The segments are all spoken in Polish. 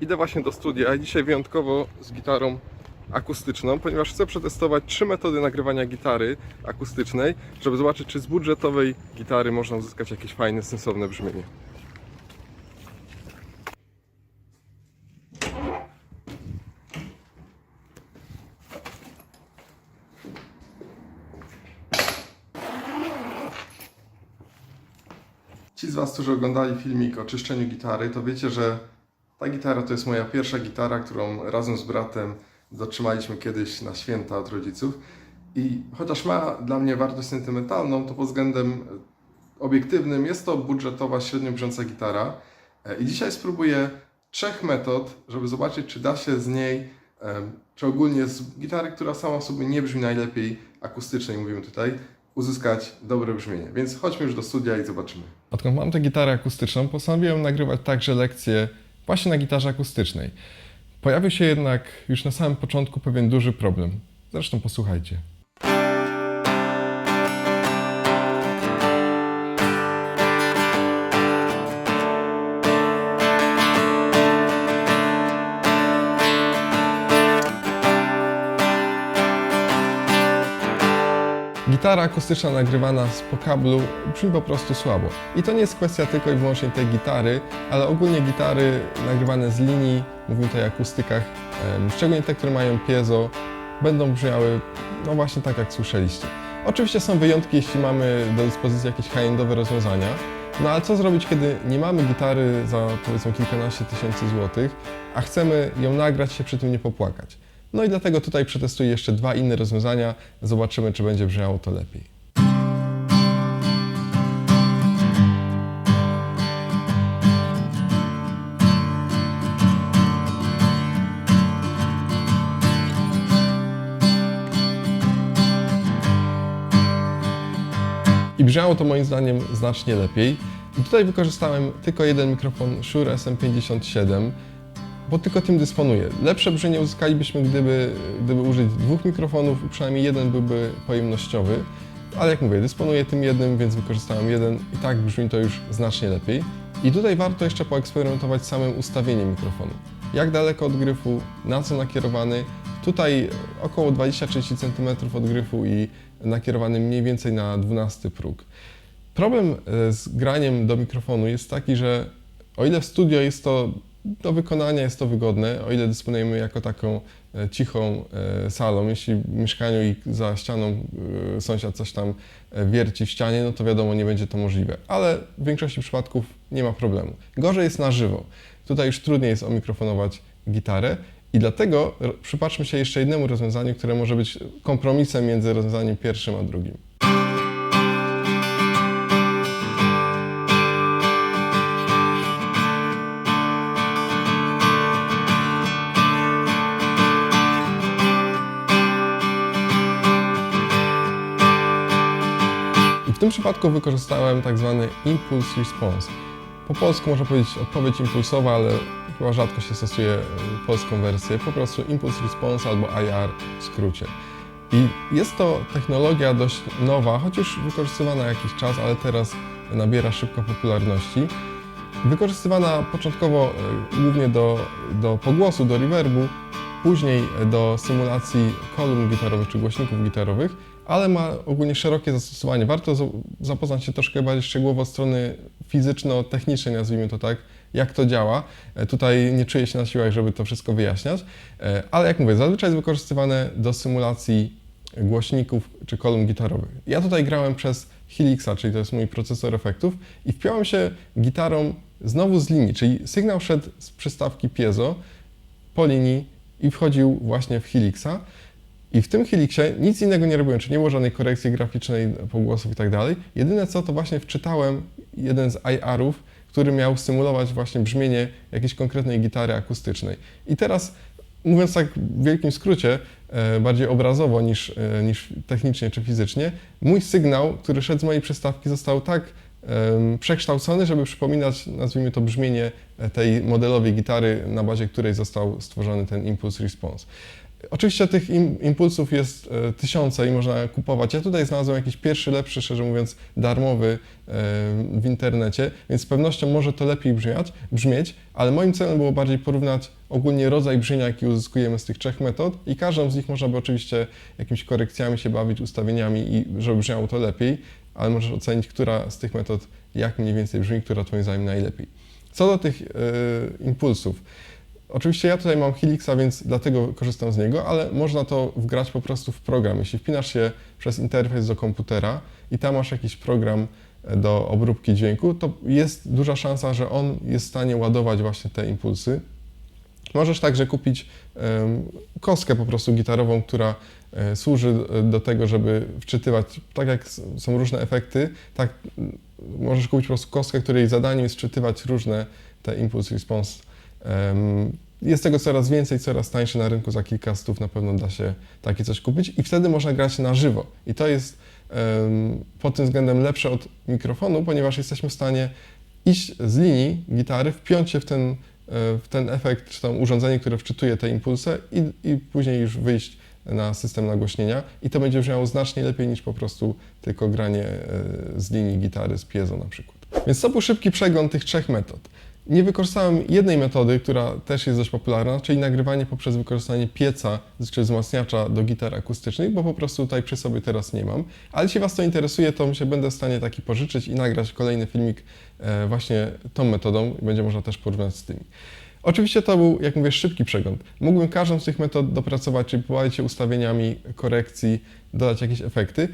Idę właśnie do studia dzisiaj wyjątkowo z gitarą akustyczną, ponieważ chcę przetestować trzy metody nagrywania gitary akustycznej, żeby zobaczyć, czy z budżetowej gitary można uzyskać jakieś fajne, sensowne brzmienie. Ci z Was, którzy oglądali filmik o czyszczeniu gitary, to wiecie, że ta gitara to jest moja pierwsza gitara, którą razem z bratem dotrzymaliśmy kiedyś na święta od rodziców. I chociaż ma dla mnie wartość sentymentalną, to pod względem obiektywnym jest to budżetowa, średnio brzmiąca gitara. E, I dzisiaj spróbuję trzech metod, żeby zobaczyć, czy da się z niej, czy ogólnie z gitary, która sama sobie nie brzmi najlepiej, akustycznej mówimy tutaj, uzyskać dobre brzmienie. Więc chodźmy już do studia i zobaczymy. Odkąd mam tę gitarę akustyczną, postanowiłem nagrywać także lekcje właśnie na gitarze akustycznej. Pojawił się jednak już na samym początku pewien duży problem. Zresztą posłuchajcie. Gitara akustyczna nagrywana z po kablu brzmi po prostu słabo. I to nie jest kwestia tylko i wyłącznie tej gitary, ale ogólnie gitary nagrywane z linii, mówimy tutaj o akustykach, szczególnie te, które mają piezo, będą brzmiały no właśnie tak jak słyszeliście. Oczywiście są wyjątki, jeśli mamy do dyspozycji jakieś high-endowe rozwiązania, no ale co zrobić, kiedy nie mamy gitary za powiedzmy kilkanaście tysięcy złotych, a chcemy ją nagrać się przy tym nie popłakać? No i dlatego tutaj przetestuję jeszcze dwa inne rozwiązania, zobaczymy czy będzie brzmiało to lepiej. I brzmiało to moim zdaniem znacznie lepiej. I tutaj wykorzystałem tylko jeden mikrofon Shure SM57, bo tylko tym dysponuję. Lepsze brzmienie uzyskalibyśmy, gdyby, gdyby użyć dwóch mikrofonów, przynajmniej jeden byłby pojemnościowy, ale jak mówię, dysponuję tym jednym, więc wykorzystałem jeden i tak brzmi to już znacznie lepiej. I tutaj warto jeszcze poeksperymentować samym ustawieniem mikrofonu. Jak daleko od gryfu, na co nakierowany. Tutaj około 20-30 cm od gryfu i nakierowany mniej więcej na 12 próg. Problem e, z graniem do mikrofonu jest taki, że o ile w studio jest to do wykonania, jest to wygodne, o ile dysponujemy jako taką e, cichą e, salą, jeśli w mieszkaniu i za ścianą e, sąsiad coś tam wierci w ścianie, no to wiadomo, nie będzie to możliwe. Ale w większości przypadków nie ma problemu. Gorzej jest na żywo. Tutaj już trudniej jest omikrofonować gitarę i dlatego przypatrzmy się jeszcze jednemu rozwiązaniu, które może być kompromisem między rozwiązaniem pierwszym a drugim. Tym przypadku wykorzystałem tak zwany Impulse Response. Po polsku można powiedzieć odpowiedź impulsowa, ale chyba rzadko się stosuje e, polską wersję. Po prostu Impulse Response albo IR w skrócie. I jest to technologia dość nowa, choć już wykorzystywana jakiś czas, ale teraz nabiera szybko popularności. Wykorzystywana początkowo e, głównie do, do pogłosu, do reverbu, później do symulacji kolumn gitarowych czy głośników gitarowych, ale ma ogólnie szerokie zastosowanie. Warto za- zapoznać się troszkę bardziej szczegółowo od strony fizyczno-technicznej, nazwijmy to tak, jak to działa. E, Tutaj nie czuję się na siłach, żeby to wszystko wyjaśniać, E, ale jak mówię, zazwyczaj jest wykorzystywane do symulacji głośników czy kolumn gitarowych. Ja tutaj grałem przez Helixa, czyli to jest mój procesor efektów i wpiąłem się gitarą znowu z linii, czyli sygnał szedł z przystawki piezo po linii i wchodził właśnie w Helixa. I w tym Helixie nic innego nie robiłem, czyli nie było żadnej korekcji graficznej pogłosów i tak dalej. Jedyne co, to właśnie wczytałem jeden z IR-ów, który miał symulować właśnie brzmienie jakiejś konkretnej gitary akustycznej. I teraz, mówiąc tak w wielkim skrócie, e, bardziej obrazowo niż, e, niż technicznie czy fizycznie, mój sygnał, który szedł z mojej przystawki, został tak przekształcony, żeby przypominać, nazwijmy to, brzmienie tej modelowej gitary, na bazie której został stworzony ten Impulse Response. Oczywiście tych im, impulsów jest e, tysiące i można kupować. Ja tutaj znalazłem jakiś pierwszy, lepszy, szczerze mówiąc, darmowy e, w internecie, więc z pewnością może to lepiej brzmiać, brzmieć, ale moim celem było bardziej porównać ogólnie rodzaj brzmienia, jaki uzyskujemy z tych trzech metod i każdą z nich można by oczywiście jakimiś korekcjami się bawić, ustawieniami i żeby brzmiało to lepiej, ale możesz ocenić, która z tych metod jak mniej więcej brzmi, która twoim zdaniem najlepiej. Co do tych e, impulsów, Oczywiście ja tutaj mam Helixa, więc dlatego korzystam z niego, ale można to wgrać po prostu w program. Jeśli wpinasz się przez interfejs do komputera i tam masz jakiś program do obróbki dźwięku, to jest duża szansa, że on jest w stanie ładować właśnie te impulsy. Możesz także kupić kostkę po prostu gitarową, która e, służy do tego, żeby wczytywać, tak jak są różne efekty, tak możesz kupić po prostu kostkę, której zadaniem jest wczytywać różne te impulse response Jest tego coraz więcej, coraz tańsze na rynku, za kilka stów na pewno da się takie coś kupić i wtedy można grać na żywo. I to jest pod tym względem lepsze od mikrofonu, ponieważ jesteśmy w stanie iść z linii gitary, wpiąć się w ten, e, w ten efekt, czy tam urządzenie, które wczytuje te impulsy i, i później już wyjść na system nagłośnienia i to będzie brzmiało znacznie lepiej niż po prostu tylko granie e, z linii gitary z piezo na przykład. Więc to był szybki przegląd tych trzech metod. Nie wykorzystałem jednej metody, która też jest dość popularna, czyli nagrywanie poprzez wykorzystanie pieca czy wzmacniacza do gitar akustycznych, bo po prostu tutaj przy sobie teraz nie mam. Ale jeśli Was to interesuje, to myślę, będę w stanie taki pożyczyć i nagrać kolejny filmik e, właśnie tą metodą i będzie można też porównać z tymi. Oczywiście to był, jak mówię, szybki przegląd. Mógłbym każdą z tych metod dopracować, czyli pobawić się ustawieniami korekcji, dodać jakieś efekty,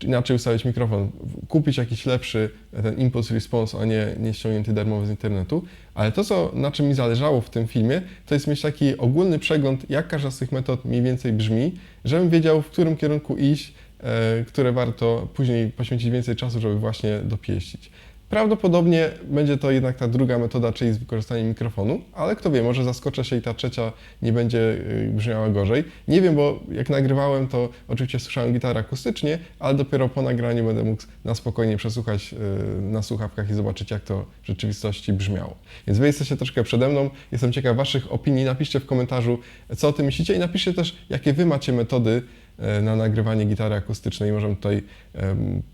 inaczej ustawić mikrofon, kupić jakiś lepszy e, ten impulse response, a nie, nie ściągnięty darmowy z internetu. Ale to, co, na czym mi zależało w tym filmie, to jest mieć taki ogólny przegląd, jak każda z tych metod mniej więcej brzmi, żebym wiedział, w którym kierunku iść, e, które warto później poświęcić więcej czasu, żeby właśnie dopieścić. Prawdopodobnie będzie to jednak ta druga metoda, czyli z wykorzystaniem mikrofonu, ale kto wie, może zaskoczę się i ta trzecia nie będzie y, brzmiała gorzej. Nie wiem, bo jak nagrywałem, to oczywiście słyszałem gitarę akustycznie, ale dopiero po nagraniu będę mógł na spokojnie przesłuchać y, na słuchawkach i zobaczyć, jak to w rzeczywistości brzmiało. Więc wy jesteście troszkę przede mną, jestem ciekaw waszych opinii, napiszcie w komentarzu, co o tym myślicie i napiszcie też, jakie wy macie metody na nagrywanie gitary akustycznej. Możemy tutaj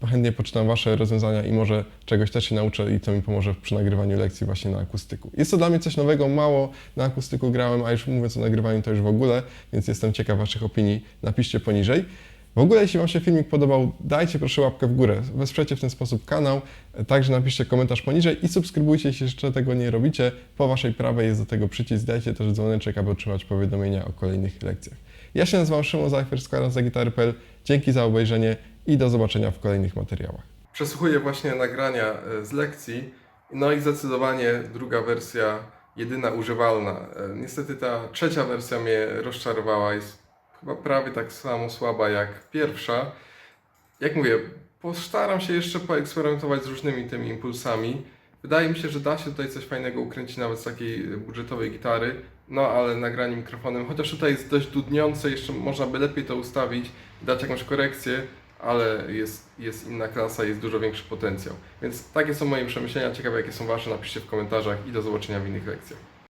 chętnie poczytam Wasze rozwiązania i może czegoś też się nauczę i to mi pomoże przy nagrywaniu lekcji właśnie na akustyku. Jest to dla mnie coś nowego, mało na akustyku grałem, a już mówiąc o nagrywaniu to już w ogóle, więc jestem ciekaw Waszych opinii. Napiszcie poniżej. W ogóle, jeśli Wam się filmik podobał, dajcie proszę łapkę w górę. Wesprzecie w ten sposób kanał. Także napiszcie komentarz poniżej i subskrybujcie, jeśli jeszcze tego nie robicie. Po Waszej prawej jest do tego przycisk. Dajcie też dzwoneczek, aby otrzymać powiadomienia o kolejnych lekcjach. Ja się nazywam Szymon Zajfer z kanału Zagitary.pl. Dzięki za obejrzenie i do zobaczenia w kolejnych materiałach. Przesłuchuję właśnie nagrania e, z lekcji. No i zdecydowanie druga wersja, jedyna używalna. E, Niestety ta trzecia wersja mnie rozczarowała. Jest chyba prawie tak samo słaba jak pierwsza. Jak mówię, postaram się jeszcze poeksperymentować z różnymi tymi impulsami. Wydaje mi się, że da się tutaj coś fajnego ukręcić nawet z takiej budżetowej gitary. No ale nagranie mikrofonem, chociaż tutaj jest dość dudniące, jeszcze można by lepiej to ustawić, dać jakąś korekcję, ale jest, jest inna klasa, jest dużo większy potencjał. Więc takie są moje przemyślenia, ciekawe jakie są Wasze, napiszcie w komentarzach i do zobaczenia w innych lekcjach.